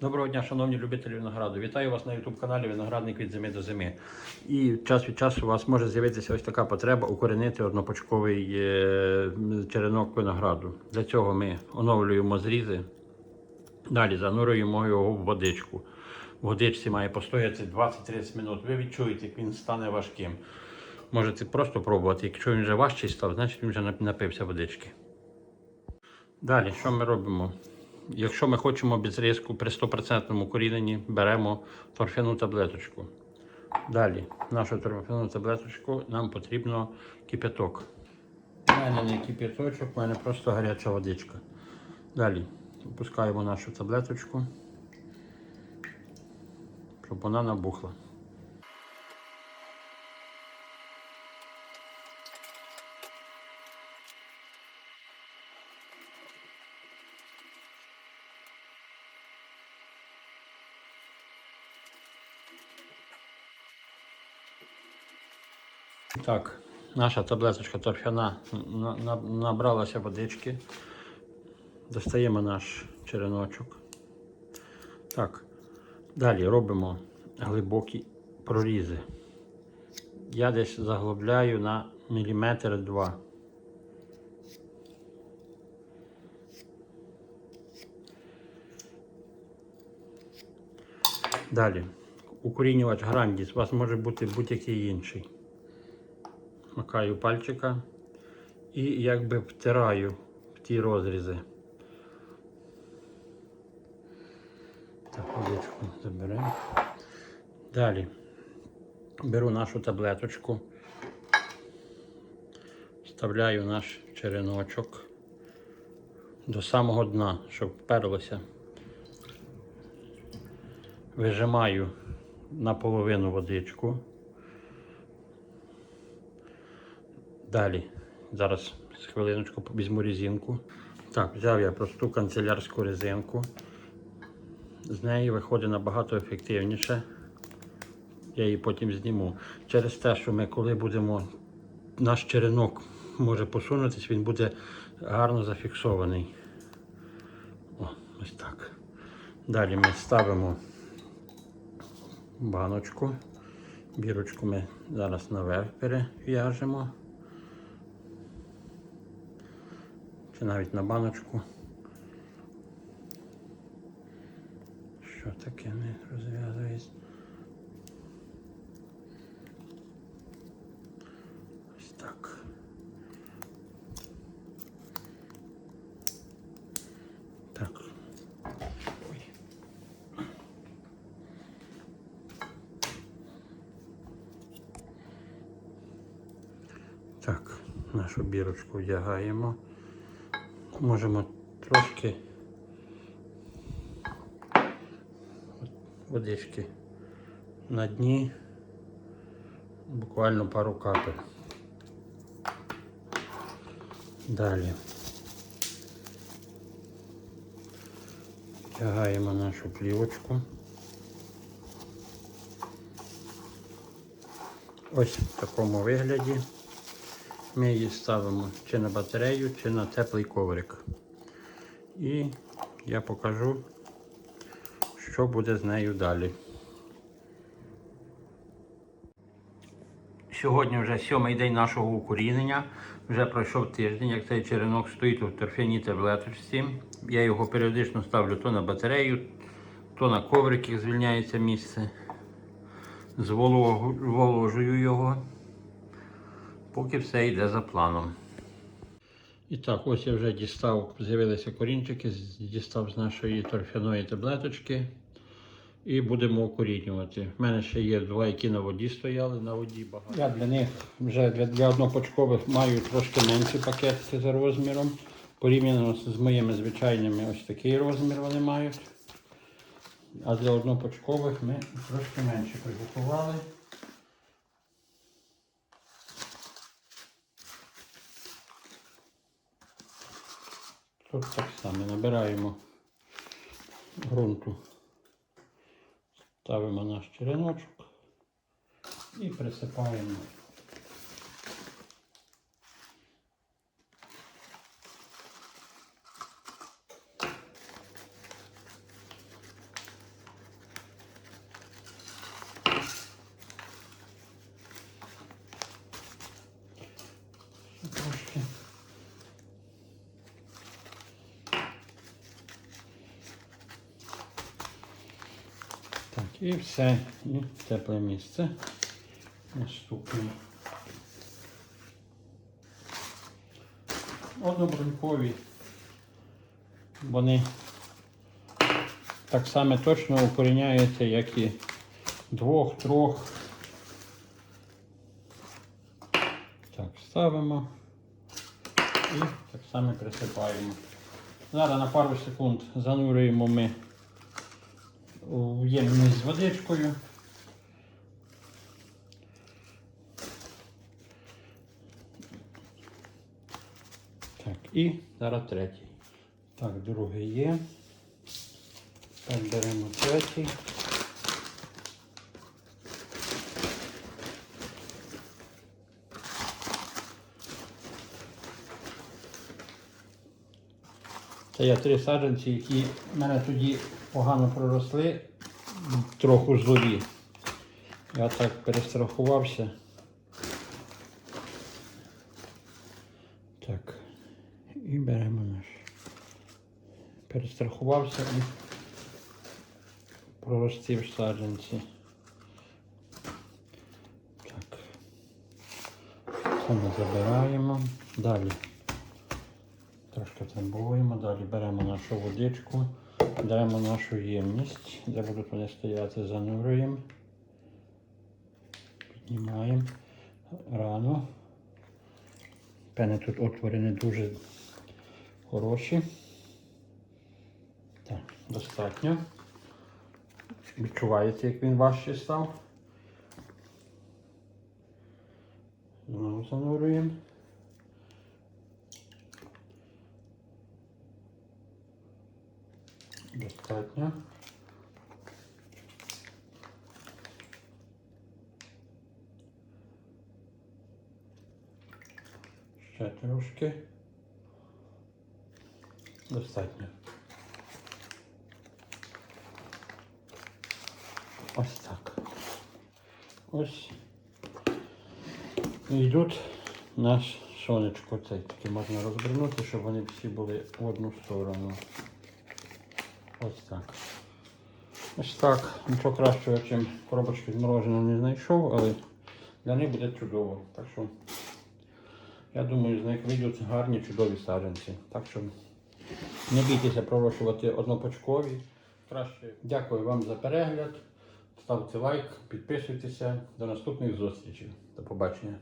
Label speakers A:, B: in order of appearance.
A: Доброго дня, шановні любителі винограду. Вітаю вас на YouTube каналі Виноградник від зими до зими. І час від часу у вас може з'явитися ось така потреба укоренити однопочковий е, черенок винограду. Для цього ми оновлюємо зрізи. Далі занурюємо його в водичку. В водичці має постояти 20-30 минут. Ви відчуєте, як він стане важким. Можете просто пробувати. Якщо він вже важчий став, значить він вже напився водички. Далі, що ми робимо? Якщо ми хочемо без при 100% коріненні, беремо торфяну таблеточку. Далі, нашу торфяну таблеточку нам потрібно кипяток. У мене не кипяточок, у мене просто гаряча водичка. Далі опускаємо нашу таблеточку, щоб вона набухла. Так, наша таблеточка торфяна на- на- набралася водички. Достаємо наш череночок. Так, далі робимо глибокі прорізи. Я десь заглибляю на міліметр два. Далі. Укорінювач Грандіс. У вас може бути будь-який інший макаю пальчика і якби втираю в ті розрізи. Так, водичку заберемо. Далі беру нашу таблеточку, вставляю наш череночок до самого дна, щоб вперлося. Вижимаю наполовину водичку. Далі, зараз з хвилиночку візьму резинку. Так, взяв я просту канцелярську резинку. З неї виходить набагато ефективніше. Я її потім зніму. Через те, що ми коли будемо, наш черенок може посунутись, він буде гарно зафіксований. О, ось так. Далі ми ставимо баночку. Бірочку ми зараз наверх перев'яжемо. Чи навіть на баночку. Що таке не розв'язується? Ось так. Так. Ой. Так, нашу бірочку вдягаємо. Можемо трошки водички на дні, буквально пару капель. Далі втягаємо нашу плівочку. Ось в такому вигляді. Ми її ставимо чи на батарею, чи на теплий коврик. І я покажу, що буде з нею далі. Сьогодні вже сьомий день нашого укорінення. Вже пройшов тиждень, як цей черенок стоїть у торфяній таблеточці. Я його періодично ставлю то на батарею, то на коврик, як звільняється місце. Зволожую його поки все йде за планом. І так, ось я вже дістав, з'явилися корінчики, дістав з нашої торфяної таблеточки. І будемо укорінювати. У мене ще є два, які на воді стояли, на воді багато. Я для них вже для, для однопочкових маю трошки менші пакетики за розміром. Порівняно з, з моїми звичайними ось такий розмір вони мають. А для однопочкових ми трошки менше приготували. Тут так само набираємо ґрунту, ставимо наш череночок і присипаємо. І все. І тепле місце. Наступне. Однобрунькові. Вони так само точно укоріняються, як і двох, трьох. Так, ставимо і так само присипаємо. Зараз на пару секунд занурюємо ми у ємність з водичкою. Так, і зараз третій. Так, другий є. Так, беремо третій. Це я три саджанці, які в мене тоді погано проросли, трохи злові. Я так перестрахувався. Так. І беремо наш. Перестрахувався і проростив саджанці. Так. Це ми забираємо. Далі. Трошки трамбуємо, далі беремо нашу водичку, беремо нашу ємність, де будуть вони стояти, занурюємо, піднімаємо рану. Певне тут отвори не дуже хороші. Так, достатньо. Відчуваєте, як він важче став. Знову занурюємо. Достатньо. Ще трошки. Достатньо. Ось так. Ось. І йдуть наш сонечко. Цей тільки можна розвернути, щоб вони всі були в одну сторону. Ось так. Ось так. Нічого кращого, ніж коробочки з мороженим не знайшов, але для них буде чудово. Так що я думаю, з них вийдуть гарні чудові саджанці. Так що не бійтеся пророщувати однопочкові. Краще дякую вам за перегляд. Ставте лайк, підписуйтеся. До наступних зустрічей. До побачення.